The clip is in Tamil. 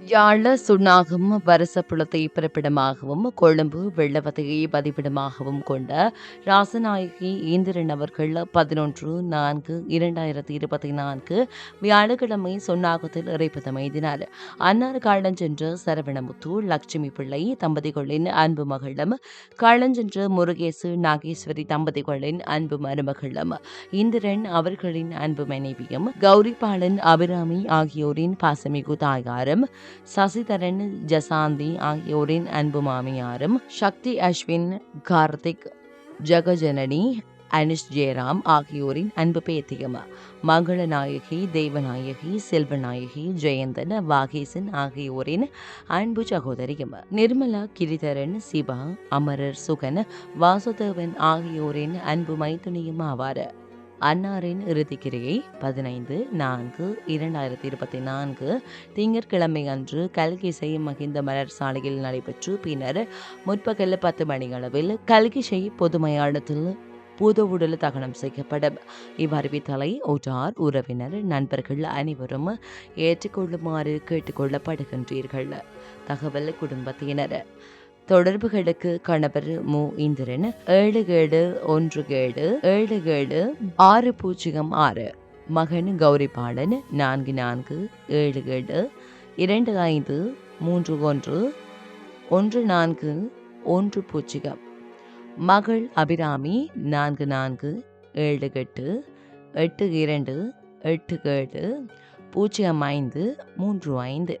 யாழ சுண்ணாகம் வரசப்புலத்தை பிறப்பிடமாகவும் கொழும்பு வெள்ளவத்தையை பதிப்பிடமாகவும் கொண்ட ராசநாயகி ஏந்திரன் அவர்கள் பதினொன்று நான்கு இரண்டாயிரத்தி இருபத்தி நான்கு வியாழக்கிழமை சுண்ணாகத்தில் இறைப்பதமைதினார் அன்னார் காலஞ்சென்ற சரவணமுத்து லட்சுமி பிள்ளை தம்பதிகளின் அன்பு மகளும் காலஞ்சென்ற முருகேசு நாகேஸ்வரி தம்பதிகளின் அன்பு மருமகளும் இந்திரன் அவர்களின் அன்பு மனைவியும் கௌரிபாலன் அபிராமி ஆகியோரின் பாசமிகு தாயாரும் சசிதரன் ஜசாந்தி ஆகியோரின் அன்பு மாமியாரும் சக்தி அஸ்வின் கார்த்திக் ஜெகஜனனி அனிஷ் ஜெயராம் ஆகியோரின் அன்பு பேத்தியம் மங்களநாயகி தேவநாயகி செல்வநாயகி ஜெயந்தன் வாகேசன் ஆகியோரின் அன்பு சகோதரியும் நிர்மலா கிரிதரன் சிவா அமரர் சுகன் வாசுதேவன் ஆகியோரின் அன்பு மைத்துனியும் ஆவார் அன்னாரின் இறுதிக்கிரையை பதினைந்து நான்கு இரண்டாயிரத்தி இருபத்தி நான்கு திங்கட்கிழமை அன்று கல்கிசை மகிந்த மலர் சாலையில் நடைபெற்று பின்னர் முற்பகல் பத்து மணியளவில் கல்கிசை பொது மயானத்தில் பூத உடல் தகனம் செய்யப்படும். இவ்வறிவித்தலை ஒற்றார் உறவினர் நண்பர்கள் அனைவரும் ஏற்றுக்கொள்ளுமாறு கேட்டுக்கொள்ளப்படுகின்றீர்கள். தகவல் குடும்பத்தினர். தொடர்புகளுக்கு கணவர் மு. இந்திரன் ஏழு ஏழு ஒன்று ஏழு ஏழு ஏழு ஆறு பூஜ்ஜியம் ஆறு. மகன் கௌரிபாலன் நான்கு நான்கு ஏழு ஏழு இரண்டு ஐந்து மூன்று ஒன்று ஒன்று நான்கு ஒன்று பூஜ்ஜியம். மகள் அபிராமி நான்கு நான்கு ஏழு எட்டு எட்டு இரண்டு எட்டு ஏழு பூஜ்ஜியம் ஐந்து மூன்று ஐந்து.